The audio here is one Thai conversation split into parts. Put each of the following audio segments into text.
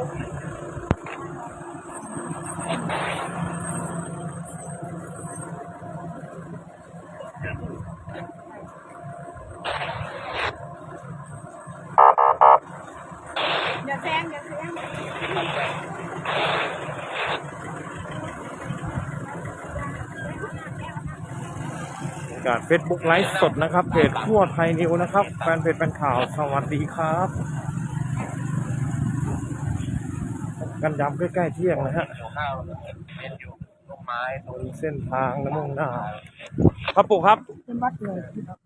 อย่าแซงอย่าแซงการ Facebook ไลฟ์สดนะครับเพจทั่วไทยนิวนะครับแฟนเพจแฟนข่าวสวัสดีครับ กันยำใกล้ๆเที่ยงนะฮะอยู่ข้าวเป็นอยู่ต้นไม้ตรงบนเส้นทางน้ำมุ่งหน้า ครับปู่ครับ เป็นวัดเลย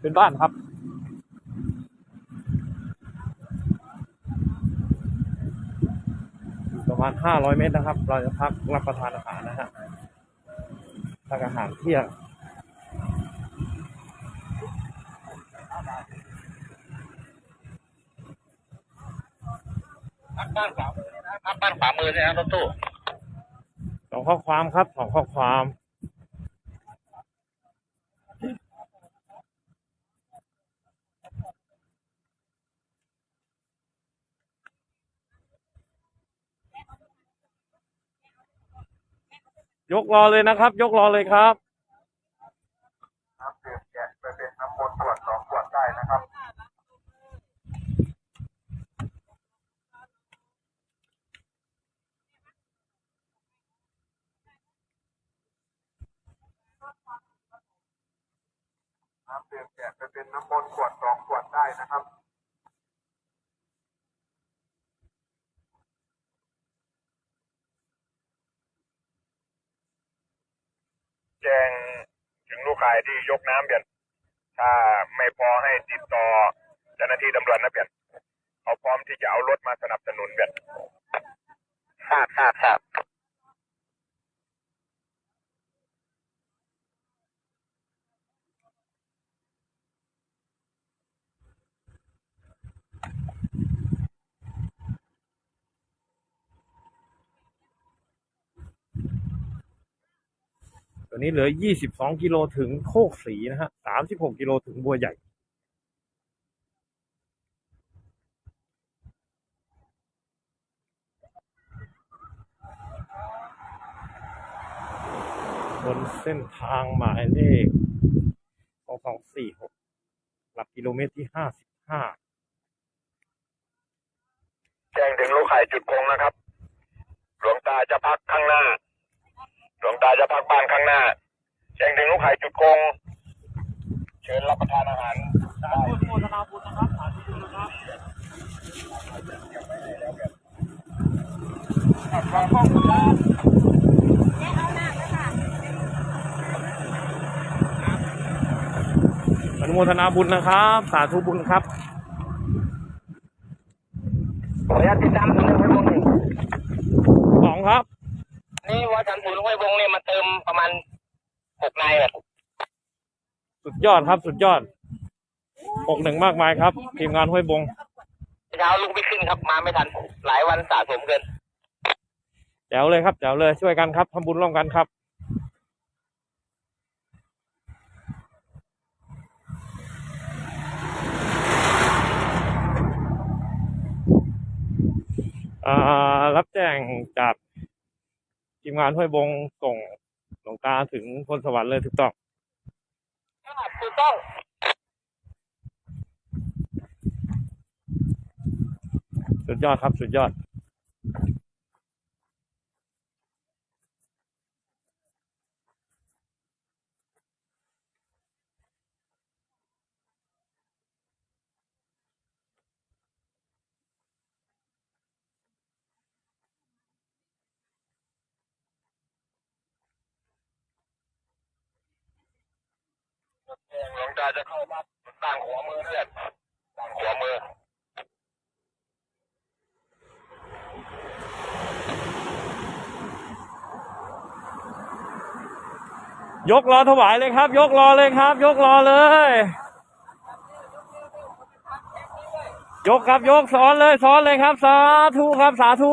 เป็นบ้านครับประมาณ 500 เมตรนะครับ เราจะพักรับประทานอาหารนะฮะพักอาหารเที่ยง บ้านขวามือนะพับ้านขวามือใช่ไหมรถตู้สองข้อความครับสองข้อความยกรอเลยนะครับ ยกรอเลยครับ น้ำดื่มแกะไปเป็นน้ำมนต์ขวดสองขวดได้นะครับ น้ำดื่มแกะไปเป็นน้ำมนต์ขวดสองขวดได้นะครับแจ้งถึงลูกขายที่ยกน้ำเปลี่ยน ถ้าไม่พอให้ติดต่อเจ้าหน้าที่ตำรวจนะเปลี่ยนเขาพร้อมที่จะเอารถมาสนับสนุนเปลี่ยน ทราบทราบทราบ ตอนนี้เหลือ 22 กิโลถึงโคกสีนะฮะ 36 กิโลถึงบัวใหญ่ บนเส้นทางหมายเลข 2246 หลักกิโลเมตรที่ 55 แจ้งถึงลูกขายจุดคงนะครับ หลวงตาจะพักข้างหน้า หลวงตาจะพักบ้านข้างหน้าแจ้งถึงลูกขายจุดคง เชิญรับประทานอาหารได้โมทนาบุญนะครับสาธุบุญนะครับครับขอบคุณครับแม่เอาหน้าแล้วค่ะอนุโมทนาบุญนะครับ สาธุบุญครับขออนุญาตติดตามศูนย์ห้วยบงหนึ่งสองครับ นี่ว่าทำศูนย์ห้วยบงเนี่ยมาเติมประมาณหกนายแบบสุดยอดครับสุดยอดปกหนึ่งมากมายครับ ทีมงานห้วยบงเช้าลุกไม่ขึ้นครับมาไม่ทันหลายวันสะสมเกินแจ๋วเลยครับแจ๋วเลยช่วยกันครับทำบุญร่วมกันครับอ่ารับแจ้งจาก ทีมงานห้วยบงส่งหลวงตาถึงพลสวรรค์เลยถูกต้องถูกต้องสุดยอดครับ สุดยอด งตาจะเข้ามาต่างหัวมือนั่นแหละต่างหัวมือยกรอถวายเลยครับ ยกรอเลยครับ ยกรอเลย ยกครับยกสอนเลยสอนเลยครับ สาธุครับสาธุ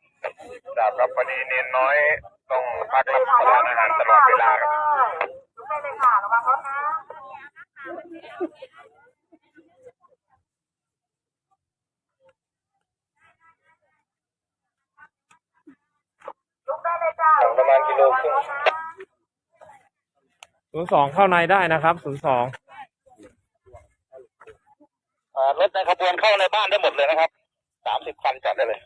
ดาบครับพอดีเนนน้อยต้องพักรับประทานอาหารตลอดเวลาครับลุกได้เลยค่ะระวังรถนะลุกได้เลยจ้าประมาณกิโลครึ่งศูนย์สองเข้าในได้นะครับศูนย์สองอ่ารถในขบวนเข้าในบ้านได้หมดเลยนะครับสามสิบคันจัดได้เลย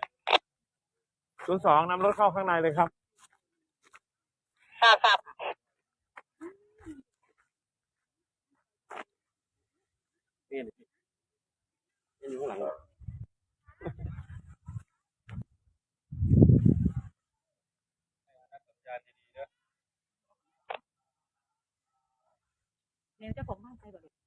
ศูนย์สองนำรถเข้าข้างในเลยครับห้าครับเดี๋ยวจะผมให้ใครบอก